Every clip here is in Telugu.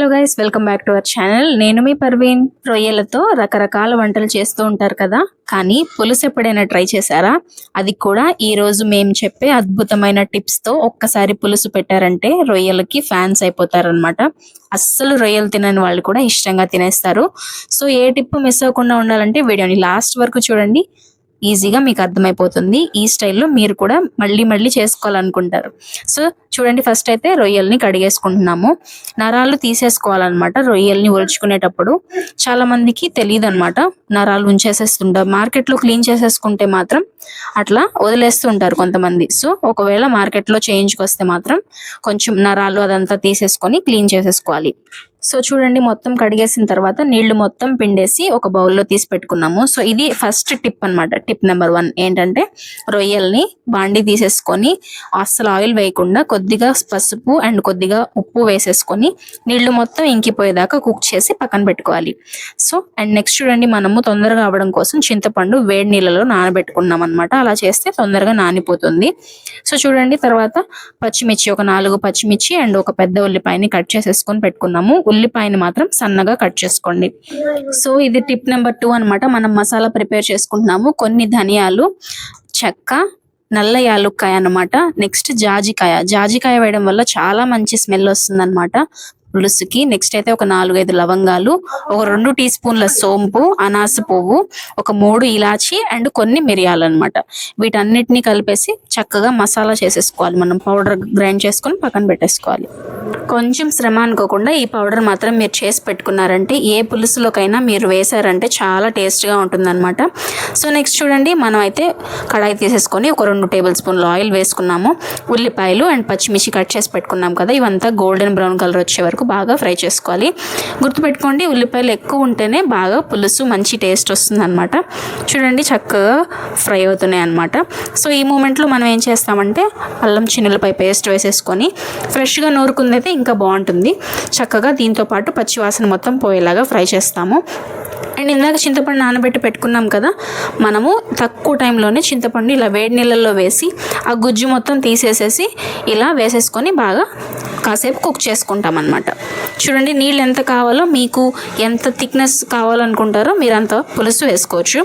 Hello guys welcome back to our channel నేను మీ పర్వీన్ రొయ్యలతో రకరకాల వంటలు చేస్తూ ఉంటారు కదా? కానీ పులుసు ఎప్పుడైనా ట్రై చేశారా? అది కూడా ఈ రోజు మేము చెప్పే అద్భుతమైన టిప్స్తో ఒక్కసారి పులుసు పెట్టారంటే రొయ్యలకి ఫ్యాన్స్ అయిపోతారనమాట అస్సలు రొయ్యలు తినని వాళ్ళు కూడా ఇష్టంగా తినేస్తారు. సో ఏ టిప్ మిస్ అవ్వకుండా ఉండాలంటే వీడియోని లాస్ట్ వరకు చూడండి. ఈజీగా మీకు అర్థమైపోతుంది. ఈ స్టైల్లో మీరు కూడా మళ్ళీ మళ్ళీ చేసుకోవాలనుకుంటారు. సో చూడండి ఫస్ట్ అయితే రొయ్యల్ని కడిగేసుకుంటున్నాము. నరాలు తీసేసుకోవాలన్నమాట రొయ్యల్ని ఒలుచుకునేటప్పుడు. చాలా మందికి తెలియదు అనమాట నరాలు ఉంచేసేస్తుంటారు మార్కెట్లో క్లీన్ చేసేసుకుంటే మాత్రం అట్లా వదిలేస్తుంటారు కొంతమంది. సో ఒకవేళ మార్కెట్లో చేయించుకొస్తే మాత్రం కొంచెం నరాలు అదంతా తీసేసుకొని క్లీన్ చేసేసుకోవాలి. సో చూడండి మొత్తం కడిగేసిన తర్వాత నీళ్ళు మొత్తం పిండేసి ఒక బౌల్లో తీసి పెట్టుకున్నాము. సో ఇది ఫస్ట్ టిప్ అన్నమాట. టిప్ నెంబర్ వన్ ఏంటంటే రొయ్యల్ని బాండి తీసేసుకొని అస్సలు ఆయిల్ వేయకుండా కొద్దిగా పసుపు అండ్ కొద్దిగా ఉప్పు వేసేసుకొని నీళ్ళు మొత్తం ఇంకిపోయేదాకా కుక్ చేసి పక్కన పెట్టుకోవాలి. సో అండ్ నెక్స్ట్ చూడండి మనము తొందరగా అవ్వడం కోసం చింతపండు వేడి నీళ్ళలో నానబెట్టుకున్నాం అనమాట అలా చేస్తే తొందరగా నానిపోతుంది. సో చూడండి తర్వాత పచ్చిమిర్చి ఒక నాలుగు పచ్చిమిర్చి అండ్ ఒక పెద్ద ఉల్లిపాయని కట్ చేసేసుకొని పెట్టుకున్నాము. ఉల్లిపాయని మాత్రం సన్నగా కట్ చేసుకోండి. సో ఇది టిప్ నెంబర్ టూ అనమాట మనం మసాలా ప్రిపేర్ చేసుకుంటున్నాము. కొన్ని ధనియాలు చెక్క నల్ల యాలుక్కాయ అన్నమాట. నెక్స్ట్ జాజికాయ. జాజికాయ వేయడం వల్ల చాలా మంచి స్మెల్ వస్తుంది అనమాట పులుసుకి. నెక్స్ట్ అయితే ఒక నాలుగైదు లవంగాలు ఒక రెండు టీ స్పూన్ల సోంపు అనాస పువ్వు ఒక మూడు ఇలాచి అండ్ కొన్ని మిరియాలు అనమాట వీటన్నిటిని కలిపేసి చక్కగా మసాలా చేసేసుకోవాలి మనం. పౌడర్ గ్రైండ్ చేసుకొని పక్కన పెట్టేసుకోవాలి. కొంచెం శ్రమ అనుకోకుండా ఈ పౌడర్ మాత్రం మీరు చేసి పెట్టుకున్నారంటే ఏ పులుసులోకైనా మీరు వేసారంటే చాలా టేస్ట్గా ఉంటుందన్నమాట. సో నెక్స్ట్ చూడండి. మనం అయితే కడాయి తీసేసుకొని ఒక రెండు టేబుల్ స్పూన్లు ఆయిల్ వేసుకున్నాము. ఉల్లిపాయలు అండ్ పచ్చిమిర్చి కట్ చేసి పెట్టుకున్నాం కదా. ఇవంతా గోల్డెన్ బ్రౌన్ కలర్ వచ్చే వరకు బాగా ఫ్రై చేసుకోవాలి. గుర్తుపెట్టుకోండి ఉల్లిపాయలు ఎక్కువ ఉంటేనే బాగా పులుసు మంచి టేస్ట్ వస్తుంది అనమాట చూడండి చక్కగా ఫ్రై అవుతున్నాయి అనమాట సో ఈ మూమెంట్లో మనం ఏం చేస్తామంటే అల్లం చిన్నులపై పేస్ట్ వేసేసుకొని ఫ్రెష్గా నూరుకుందైతే ఇంకా బాగుంటుంది. చక్కగా దీంతో పాటు పచ్చివాసన మొత్తం పోయేలాగా ఫ్రై చేస్తాము. అండ్ ఇందాక చింతపండు నానబెట్టి పెట్టుకున్నాం కదా మనము తక్కువ టైంలోనే చింతపండు ఇలా వేడి నీళ్ళల్లో వేసి ఆ గుజ్జు మొత్తం తీసేసేసి ఇలా వేసేసుకొని బాగా కాసేపు కుక్ చేసుకుంటాం అనమాట చూడండి నీళ్ళు ఎంత కావాలో మీకు ఎంత థిక్నెస్ కావాలనుకుంటారో మీరు అంత పులుసు వేసుకోవచ్చు.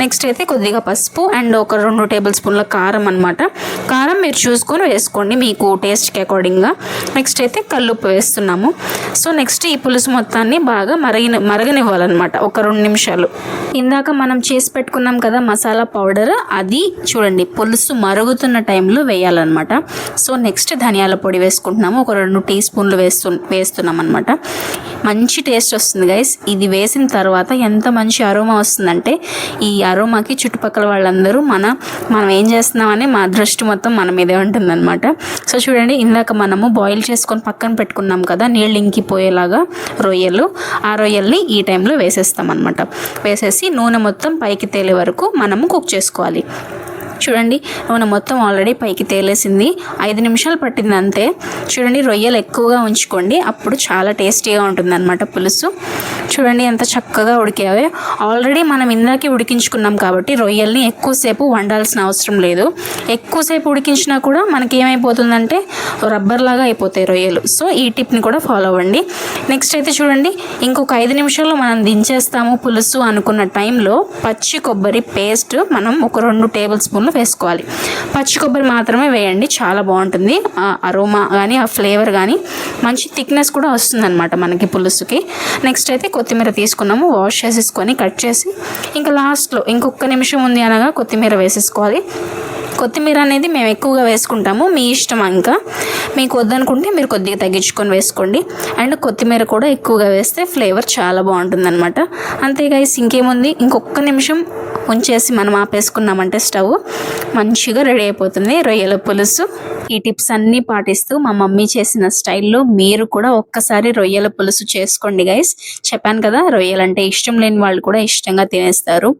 నెక్స్ట్ అయితే కొద్దిగా పసుపు అండ్ ఒక రెండు టేబుల్ స్పూన్ల కారం అనమాట కారం మీరు చూసుకొని వేసుకోండి మీకు టేస్ట్కి అకార్డింగ్గా నెక్స్ట్ అయితే కల్లుప్పు వేస్తున్నాము. సో నెక్స్ట్ ఈ పులుసు మొత్తాన్ని బాగా మరగిన మరగనివ్వాలన్నమాట ఒక రెండు నిమిషాలు. ఇందాక మనం చేసి పెట్టుకున్నాం కదా మసాలా పౌడర్ అది చూడండి పులుసు మరుగుతున్న టైంలో వేయాలన్నమాట. సో నెక్స్ట్ ధనియాల పొడి వేసుకుంటున్నాము ఒక రెండు టీ స్పూన్లు వేస్తు వేస్తున్నాం అనమాట మంచి టేస్ట్ వస్తుంది గైస్ ఇది వేసిన తర్వాత ఎంత మంచి అరోమా వస్తుందంటే ఈ అరోమాకి చుట్టుపక్కల వాళ్ళందరూ మన మనం ఏం చేస్తున్నామని మా దృష్టి మొత్తం మన మీదే ఉంటుందన్నమాట. సో చూడండి ఇందాక మనము బాయిల్ చేసుకొని పక్కన పెట్టుకున్నాం కదా నీళ్ళు ఇంకిపోయేలాగా రొయ్యలు ఆ రొయ్యల్ని ఈ టైంలో వేసేస్తాం అనమాట వేసేసి నూనె మొత్తం పైకి తేలే వరకు మనము కుక్ చేసుకోవాలి. చూడండి మన మొత్తం ఆల్రెడీ పైకి తేలేసింది. ఐదు నిమిషాలు పట్టింది అంతే చూడండి రొయ్యలు ఎక్కువగా ఉంచుకోండి. అప్పుడు చాలా టేస్టీగా ఉంటుందన్నమాట పులుసు. చూడండి ఎంత చక్కగా ఉడికావే ఆల్రెడీ మనం ఇందాకే ఉడికించుకున్నాం కాబట్టి రొయ్యల్ని ఎక్కువసేపు వండాల్సిన అవసరం లేదు. ఎక్కువసేపు ఉడికించినా కూడా మనకి ఏమైపోతుందంటే రబ్బర్ లాగా అయిపోతాయి రొయ్యలు. సో ఈ టిప్ని కూడా ఫాలో అవ్వండి. నెక్స్ట్ అయితే చూడండి ఇంకొక ఐదు నిమిషాల్లో మనం దించేస్తాము పులుసు అనుకున్న టైంలో పచ్చి కొబ్బరి పేస్ట్ మనం ఒక రెండు టేబుల్ స్పూన్లు వేసుకోవాలి. పచ్చి కొబ్బరి మాత్రమే వేయండి చాలా బాగుంటుంది. ఆ అరోమా కానీ ఆ ఫ్లేవర్ కానీ మంచి థిక్నెస్ కూడా వస్తుందన్నమాట మనకి పులుసుకి. నెక్స్ట్ అయితే కొత్తిమీర తీసుకున్నాము వాష్ చేసేసుకొని కట్ చేసి ఇంకా లాస్ట్లో ఇంకొక నిమిషం ఉంది అనగా కొత్తిమీర వేసేసుకోవాలి. కొత్తిమీర అనేది మేము ఎక్కువగా వేసుకుంటాము మీ ఇష్టం ఇంకా మీకు వద్దనుకుంటే మీరు కొద్దిగా తగ్గించుకొని వేసుకోండి. అండ్ కొత్తిమీర కూడా ఎక్కువగా వేస్తే ఫ్లేవర్ చాలా బాగుంటుంది అనమాట అంతేగా ఇంకేముంది? ఇంకొక నిమిషం ఉంచేసి మనం ఆపేసుకున్నామంటే స్టవ్ మంచిగా రెడీ అయిపోతుంది రొయ్యల పులుసు. ఈ టిప్స్ అన్ని పాటిస్తూ మా మమ్మీ చేసిన స్టైల్లో మీరు కూడా ఒక్కసారి రొయ్యల పులుసు చేసుకోండి గైస్ చెప్పాను కదా రొయ్యలు అంటే ఇష్టం లేని వాళ్ళు కూడా ఇష్టంగా తినేస్తారు.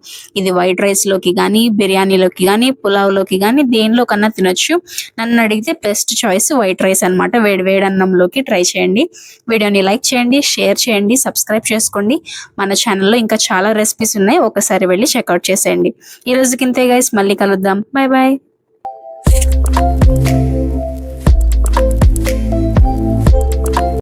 ఇది వైట్ రైస్లోకి కానీ బిర్యానీలోకి కానీ పులావ్లోకి కానీ దేనిలో కన్నా తినొచ్చు. నన్ను అడిగితే బెస్ట్ చాయిస్ వైట్ రైస్ అనమాట వేడి వేడి అన్నంలోకి ట్రై చేయండి. వీడియోని లైక్ చేయండి షేర్ చేయండి సబ్స్క్రైబ్ చేసుకోండి. మన ఛానల్లో ఇంకా చాలా రెసిపీస్ ఉన్నాయి. ఒకసారి వెళ్ళి చెక్అవుట్ చేసేయండి. ఈ రోజుకి ఇంతే గైస్ మళ్ళీ కలుద్దాం. Bye bye